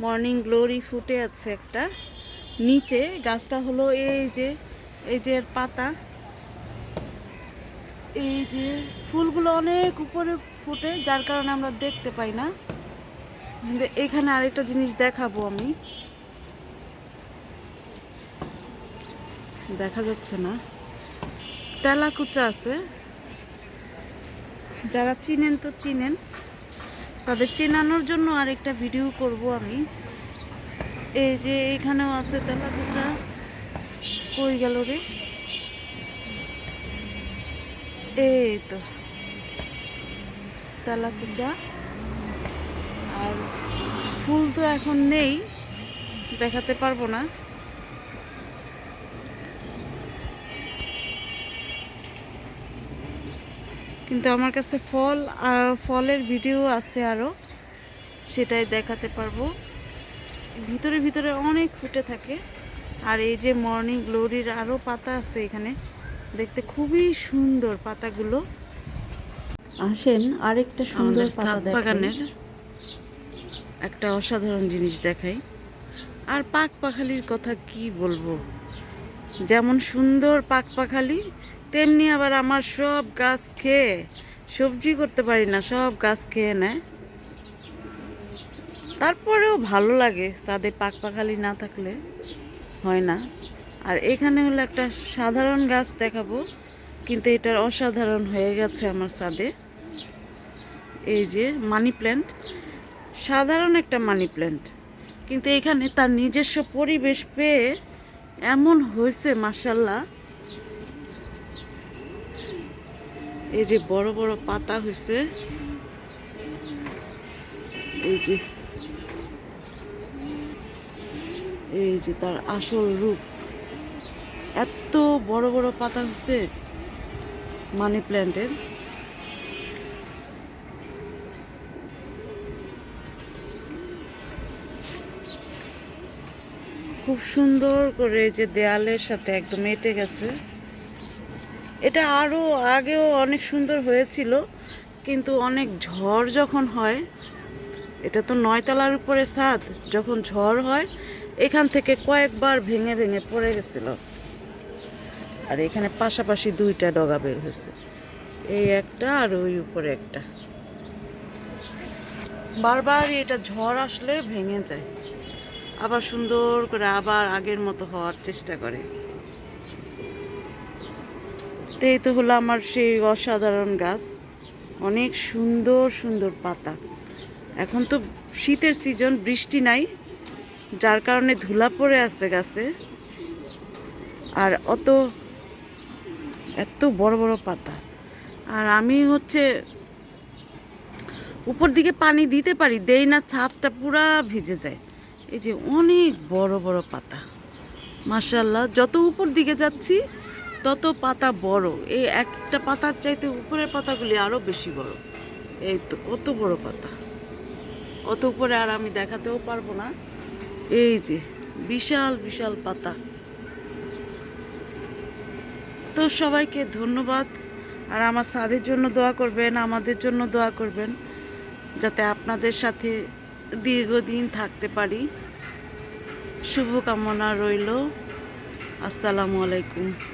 Morning glory ফুটে আছে একটা। নিচে গাছটা হলো এই যে এই যে পাতা। এই যে ফুলগুলো অনেক উপরে ফুটে, যার কারণে আমরা দেখতে পাই না। এখানে আরেকটা জিনিস দেখাবো আমি। দেখা যাচ্ছে না। তেলাকুচা আছে। যারা চিনেন তো চিনেন। তাদের চেনানোর জন্য আরেকটা ভিডিও করব আমি। এই যে এখানেও আছে তেলাকুচা কই গেল রে? এই তো। তেলাকুচা আর ফুল তো এখন নেই, দেখাতে পারব না। কিন্তু আমার কাছে ফল আর ফলের ভিডিও আছে আরও সেটাই দেখাতে পারব। ভিতরে ভিতরে অনেক ফুটে থাকে। আর এই যে মর্নিং গ্লোরির আরও পাতা আছে এখানে দেখতে খুবই সুন্দর পাতাগুলো। আসেন আরেকটা সুন্দর পাতা বাগানের একটা অসাধারণ জিনিস দেখাই। আর পাক পাখালির কথা কি বলব? যেমন সুন্দর পাক পাখালি তেমনি আবার আমার সব গাছ খেয়ে সবজি করতে পারি না, সব গাছ খেয়ে নেয়। তারপরেও ভালো লাগে, ছাদে পাক পাখালি না থাকলে হয় না। আর এখানে হলো একটা সাধারণ গাছ দেখাবো, কিন্তু এটার অসাধারণ হয়ে গেছে আমার ছাদে। এই যে মানি প্ল্যান্ট, সাধারণ একটা মানি প্ল্যান্ট। কিন্তু এখানে তার নিজস্ব পরিবেশ পেয়ে এমন হয়েছে মাসাল্লাহ এই যে বড় বড় পাতা হয়েছে এই যে এই যে তার আসল রূপ। এত বড় বড় পাতা হচ্ছে মানি প্ল্যান্টের। খুব সুন্দর করে যে দেয়ালের সাথে একদম এঁটে গেছে। এটা আরও আগেও অনেক সুন্দর হয়েছিল, কিন্তু অনেক ঝড় যখন হয়, এটা তো নয়তলার উপরে ছাদ, যখন ঝড় হয়, এখান থেকে কয়েকবার ভেঙে ভেঙে পড়ে গেছিল। আর এখানে পাশাপাশি দুইটা ডগা বের হয়েছে, এই একটা আর ওই উপরে একটা। বারবার এটা ঝড় আসলে ভেঙে যায়, আবার সুন্দর করে আবার আগের মতো হওয়ার চেষ্টা করে। তো এই তো হলো আমার সেই অসাধারণ গাছ। অনেক সুন্দর সুন্দর পাতা। এখন তো শীতের সিজন বৃষ্টি নাই, যার কারণে ধুলা পড়ে আছে গাছে। আর অত, এত বড় বড় পাতা। আর আমি হচ্ছে উপর দিকে পানি দিতে পারি, দেই না, ছাদটা পুরা ভিজে যায়। এই যে অনেক বড় বড় পাতা। মার্শাল্লাহ যত উপর দিকে যাচ্ছি তত পাতা বড়। এই একটা পাতার চাইতে উপরের পাতাগুলি আরও বেশি বড়। এই তো কত বড় পাতা। অত উপরে আর আমি দেখাতেও পারব না। এই যে বিশাল বিশাল পাতা। তো সবাইকে ধন্যবাদ। আর আমার সাদের জন্য দোয়া করবেন, আমাদের জন্য দোয়া করবেন, যাতে আপনাদের সাথে দীর্ঘদিন থাকতে পারি। শুভকামনা রইল। আসসালামু আলাইকুম।